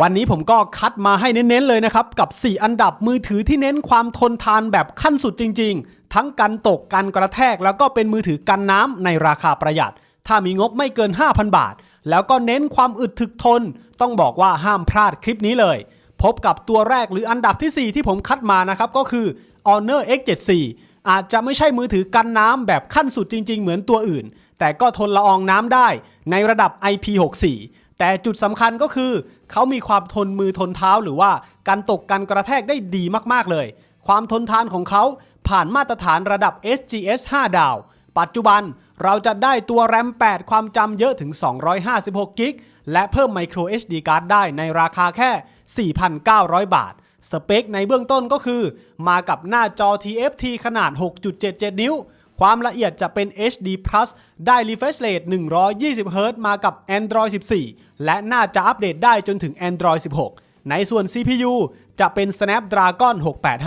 วันนี้ผมก็คัดมาให้เน้นๆเลยนะครับ กับ 4 อันดับมือถือที่เน้นความทนทานแบบขั้นสุดจริง ๆ ทั้งกันตกกันกระแทก แล้วก็เป็นมือถือกันน้ำในราคาประหยัด ถ้ามีงบไม่เกิน 5,000 บาท แล้วก็เน้นความอึดถึกทน ต้องบอกว่าห้ามพลาดคลิปนี้เลย พบกับตัวแรกหรืออันดับที่ 4 ที่ผมคัดมานะครับก็คือ Honor X74 อาจจะไม่ใช่มือถือกันน้ำแบบขั้นสุดจริง ๆ เหมือนตัวอื่น แต่ก็ทนละอองน้ำได้ในระดับ IP64 แต่จุดสำคัญก็คือ เขามีความทนมือทนเท้าหรือว่าการตกกันกระแทกได้ดีมากๆเลย ความทนทานของเขาผ่านมาตรฐานระดับ SGS 5 ดาว ปัจจุบันเราจะได้ตัวแรม 8 ความจำเยอะถึง 256 กิก และเพิ่ม micro SD card ได้ในราคาแค่ 4,900 บาท สเปคในเบื้องต้นก็คือ มากับหน้าจอ TFT ขนาด 6.77 นิ้ว ความละเอียดจะเป็น HD Plus ได้ refresh rate 120 Hz มากับ Android 14 และน่าจะอัปเดตได้จนถึง Android 16 ในส่วน CPU จะเป็น Snapdragon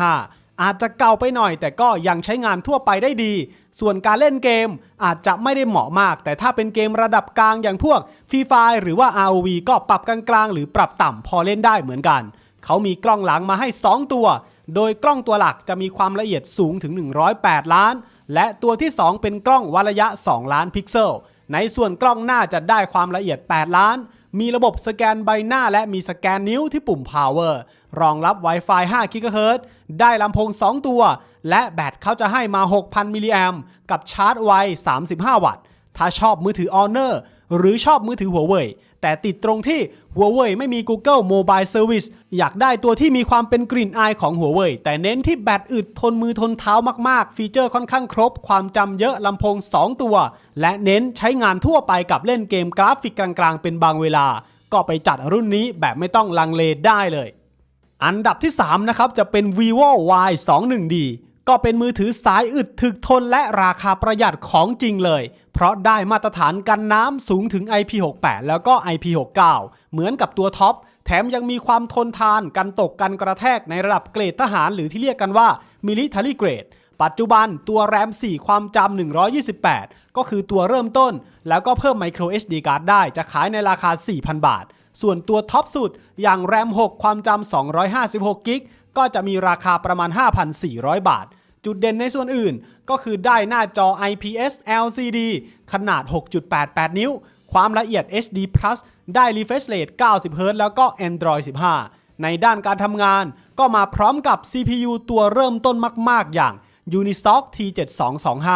685อาจจะเก่าไปหน่อยแต่ก็ยังใช้งานทั่วไปได้ดี ส่วนการเล่นเกมอาจจะไม่ได้เหมาะมาก แต่ถ้าเป็นเกมระดับกลางอย่างพวก Free Fire หรือว่า ROV ก็ปรับกลางๆ หรือปรับต่ำพอเล่นได้เหมือนกัน เขามีกล้องหลังมาให้ 2 ตัว โดยกล้องตัวหลักจะมีความละเอียดสูงถึง 108 ล้าน และตัวที่ 2 เป็นกล้องวัดระยะ 2 ล้านพิกเซล ในส่วนกล้องหน้าจะได้ความละเอียด 8 ล้าน มีระบบสแกนใบหน้าและมีสแกนนิ้วที่ปุ่ม power รองรับ Wi-Fi 5 GHz ได้ลำโพง 2 ตัว และแบตเขาจะให้มา 6,000 มิลลิแอมกับชาร์จไว 35 วัตต์ ถ้าชอบมือถือ Honor หรือชอบมือถือหัวเว่ย แต่ติดตรงที่หัวเว่ยไม่มี Google Mobile Service อยากได้ตัวที่มีความเป็นกลิ่นอายของหัวเว่ยแต่เน้นที่แบตอึดทนมือทนเท้ามากๆ ฟีเจอร์ค่อนข้างครบ ความจำเยอะลำโพง 2 ตัว และเน้นใช้งานทั่วไปกับเล่นเกมกราฟิกกลางๆ เป็นบางเวลา ก็ไปจัดรุ่นนี้แบบไม่ต้องลังเลได้เลย อันดับที่ 3 นะครับจะเป็น vivo y 2 1 d ก็เป็นมือถือสายอึดถึกทนและราคาประหยัดของจริงเลย เพราะได้มาตรฐานกันน้ำสูงถึง IP68 แล้วก็ IP69 เหมือนกับตัวท็อป แถมยังมีความทนทานกันตกกันกระแทกในระดับเกรดทหารหรือที่เรียกกันว่า military grade ปัจจุบันตัวแรม 4 ความจำ 128 ก็คือตัวเริ่มต้น แล้วก็เพิ่ม micro SD card ได้จะขายในราคา 4,000 บาท ส่วนตัวท็อปสุดอย่างแรม 6 ความจำ 256กิก ก็จะมีราคาประมาณ 5,400 บาท จุดเด่นในส่วนอื่นก็คือได้หน้าจอ IPS LCD ขนาด 6.88 นิ้ว ความละเอียด HD Plus ได้ refresh rate 90 Hz แล้วก็ Android 15 ในด้านการทำงานก็มาพร้อมกับ CPU ตัวเริ่มต้นมาก ๆ อย่าง Unisoc T7225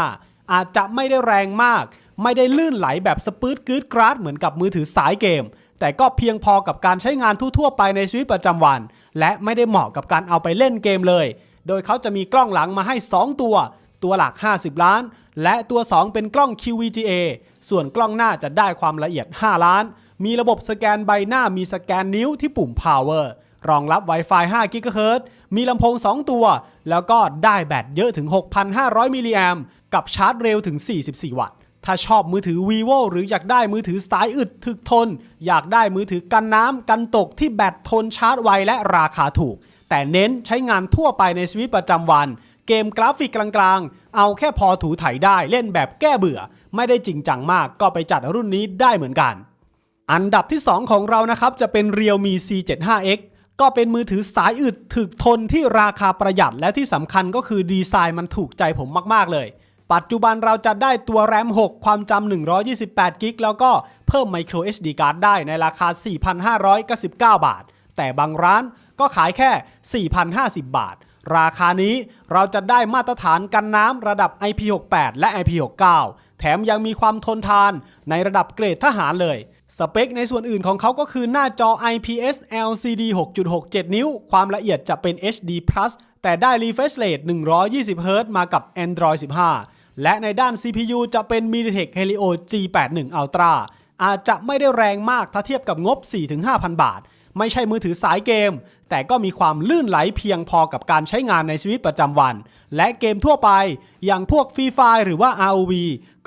อาจจะไม่ได้แรงมาก ไม่ได้ลื่นไหลแบบสปืดกึดกราดเหมือนกับมือถือสายเกม แต่ก็เพียงพอกับการใช้งานทั่วๆไปในชีวิตประจำวัน และไม่ได้เหมาะกับการเอาไปเล่นเกมเลย โดยเขาจะมีกล้องหลังมาให้ 2 ตัว ตัวหลัก 50 ล้าน และตัว 2 เป็นกล้อง QVGA ส่วนกล้องหน้าจะได้ความละเอียด 5 ล้าน มีระบบสแกนใบหน้ามีสแกนนิ้วที่ปุ่ม power รองรับ Wi-Fi 5 GHz มีลำโพง 2 ตัว แล้วก็ได้แบตเยอะถึง 6,500 มิลลิแอมกับชาร์จเร็วถึง 44 วัตต์ ถ้าชอบมือถือ vivo หรืออยากได้มือถือสายอึดถึกทน อยากได้มือถือกันน้ำกันตกที่แบตทนชาร์จไวและราคาถูก แต่เน้นใช้งานทั่วไปในชีวิตประจำวัน เกมกราฟิกกลางๆ เอาแค่พอถูถ่ายได้เล่นแบบแก้เบื่อ ไม่ได้จริงจังมากก็ไปจัดรุ่นนี้ได้เหมือนกัน อันดับที่ 2 ของเรานะครับจะเป็น Realme C75X ก็เป็นมือถือสายอึดถึกทนที่ราคาประหยัดและที่สำคัญก็คือดีไซน์มันถูกใจผมมากๆเลย ปัจจุบันเราจะได้ตัวแรม 6 ความจำ 128 กิก แล้วก็เพิ่ม micro SD card ได้ในราคา 4,599 บาท แต่บางร้านก็ขายแค่ 4,050 บาท ราคานี้เราจะได้มาตรฐานกันน้ำระดับ IP68 และ IP69 แถมยังมีความทนทานในระดับเกรดทหารเลย สเปคในส่วนอื่นของเขาก็คือหน้าจอ IPS LCD 6.67 นิ้ว ความละเอียดจะเป็น HD Plus แต่ได้ refresh rate 120 Hz มากับ Android 15 และในด้าน CPU จะเป็น MediaTek Helio G81 Ultra อาจจะไม่ได้แรงมากถ้าเทียบกับงบ 4-5,000 บาท ไม่ใช่มือถือสายเกม แต่ก็มีความลื่นไหลเพียงพอกับการใช้งานในชีวิตประจำวัน และเกมทั่วไป อย่างพวกฟรีไฟหรือว่า ROV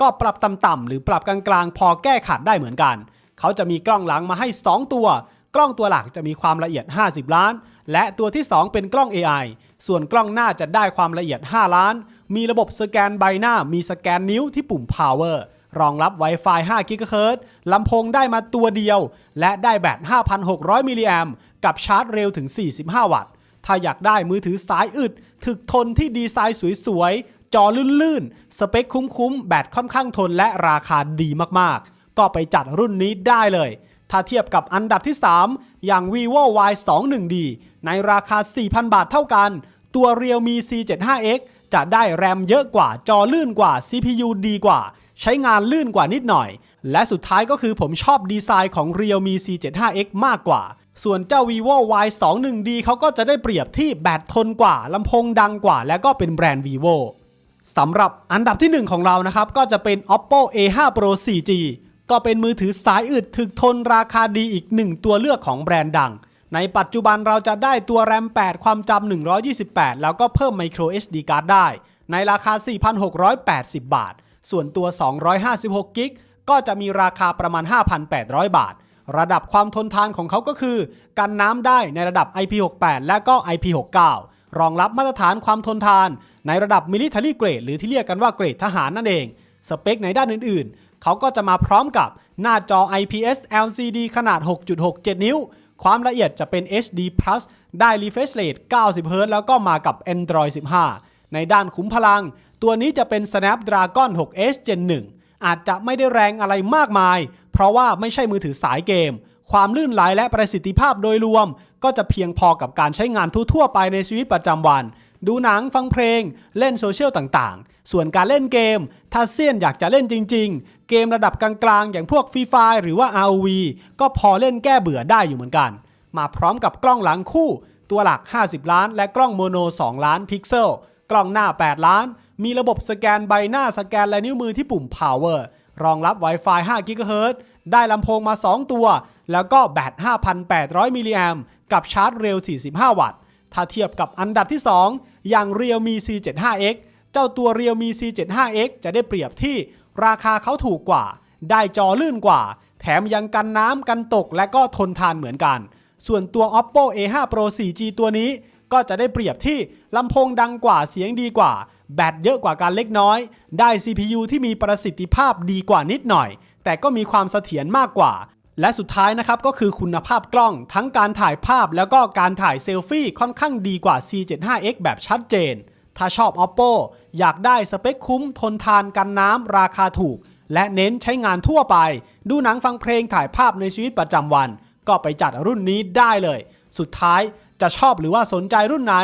ก็ปรับต่ำๆหรือปรับกลางๆ พอแก้ขัดได้เหมือนกัน เขาจะมีกล้องหลังมาให้ 2 ตัว กล้องตัวหลักจะมีความละเอียด 50 ล้าน และตัวที่ 2 เป็นกล้อง AI ส่วนกล้องหน้าจะได้ความละเอียด 5 ล้าน มีระบบสแกนใบหน้า มีสแกนนิ้วที่ปุ่ม power รองรับ Wi-Fi 5 GHz ลำโพงได้มาตัวเดียว และได้แบต 5,600 มิลลิแอมกับชาร์จเร็วถึง 45 วัตต์ ถ้าอยากได้มือถือสายอึด ถึกทนที่ดีไซน์สวยๆ จอลื่นๆ สเปคคุ้มๆ แบตค่อนข้างทนและราคาดีมากๆ ก็ไปจัดรุ่นนี้ได้เลย ถ้าเทียบกับอันดับที่ 3 อย่าง vivo y 2 1 d ในราคา 4,000 บาทเท่ากัน ตัว realme c 7 5 x จะได้แรมเยอะกว่าจอลื่นกว่า CPU ดีกว่า ใช้งานลื่นกว่านิดหน่อย และสุดท้ายก็คือผมชอบดีไซน์ของ realme c 7 5 x มากกว่าส่วนเจ้า vivo y 2 1 d เขาก็จะได้เปรียบที่แบตทนกว่าลำโพงดังกว่า และก็เป็นแบรนด์ vivo สำหรับอันดับที่ 1 ของเรานะครับ ก็จะเป็น oppo a5 pro 4g ก็เป็นมือถือสายอึดถึกทนราคาดีอีกหนึ่งตัวเลือกของแบรนด์ดัง ในปัจจุบันเราจะได้ตัวแรม 8 ความจำ 128 แล้วก็เพิ่ม micro SD card ได้ ในราคา 4,680 บาท ส่วนตัว 256กิกก็จะมีราคาประมาณ 5,800 บาท ระดับความทนทานของเขาก็คือ กันน้ำได้ในระดับ IP68 และก็ IP69 รองรับมาตรฐานความทนทาน ในระดับ military grade หรือที่เรียกกันว่าเกรดทหารนั่นเอง สเปคในด้านอื่นๆ เขาก็จะมาพร้อมกับหน้าจอ IPS LCD ขนาด 6.67 นิ้ว ความละเอียดจะเป็น HD Plus ได้ refresh rate 90 Hz แล้วก็มากับ Android 15 ในด้านคุ้มพลัง ตัวนี้จะเป็น Snapdragon 6s Gen 1 อาจจะไม่ได้แรงอะไรมากมาย เพราะว่าไม่ใช่มือถือสายเกม ความลื่นไหลและประสิทธิภาพโดยรวม ก็จะเพียงพอกับการใช้งานทั่วๆไปในชีวิตประจำวัน ดูหนังฟังเพลง เล่นโซเชียลต่างๆ ส่วนการเล่นเกม ถ้าเซียนอยากจะเล่นจริง ๆ เกมระดับกลางๆ อย่างพวกฟรีไฟหรือว่า ROV ก็พอเล่นแก้เบื่อได้อยู่เหมือนกัน มาพร้อมกับกล้องหลังคู่ ตัวหลัก 50 ล้าน และกล้องโมโน 2 ล้านพิกเซล กล้องหน้า 8 ล้าน มีระบบสแกนใบหน้าสแกนลายนิ้วมือที่ปุ่ม power รองรับ Wi-Fi 5 GHz ได้ลำโพงมา 2 ตัว แล้วก็แบต 5,800 มิลลิแอมกับชาร์จเร็ว 45 วัตต์ ถ้าเทียบกับอันดับที่ 2 อย่าง Realme C75X เจ้าตัว Realme C75X จะได้เปรียบที่ราคาเขาถูกกว่า ได้จอลื่นกว่า แถมยังกันน้ำกันตกและก็ทนทานเหมือนกัน ส่วนตัว Oppo A5 Pro 4G ตัวนี้ ก็จะได้เปรียบที่ลำโพงดังกว่าเสียงดีกว่า แบตเยอะกว่าการเล็กน้อย ได้ CPU ที่มีประสิทธิภาพดีกว่านิดหน่อย แต่ก็มีความเสถียรมากกว่า และสุดท้ายนะครับก็คือคุณภาพกล้องทั้งการถ่ายภาพแล้วก็การถ่ายเซลฟี่ค่อนข้างดีกว่า C75X แบบชัดเจน ถ้าชอบ Oppo อยากได้สเปคคุ้มทนทานกันน้ำราคาถูก และเน้นใช้งานทั่วไป ดูหนังฟังเพลงถ่ายภาพในชีวิตประจำวัน ก็ไปจัดรุ่นนี้ได้เลย สุดท้ายจะชอบหรือว่าสนใจรุ่นไหน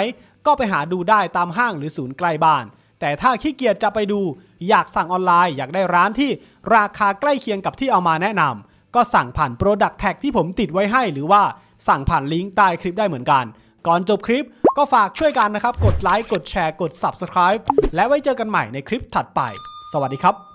ก็ไปหาดูได้ตามห้างหรือศูนย์ใกล้บ้านแต่ถ้าขี้เกียจจะไปดู อยากสั่งออนไลน์ อยากได้ร้านที่ราคาใกล้เคียงกับที่เอามาแนะนำ ก็สั่งผ่าน Product Tag ที่ผมติดไว้ให้ หรือว่าสั่งผ่านลิงก์ใต้คลิปได้เหมือนกัน ก่อนจบคลิปก็ฝากช่วยกันนะครับ กดไลค์ กดแชร์ กด Subscribe และไว้เจอกันใหม่ในคลิปถัดไป สวัสดีครับ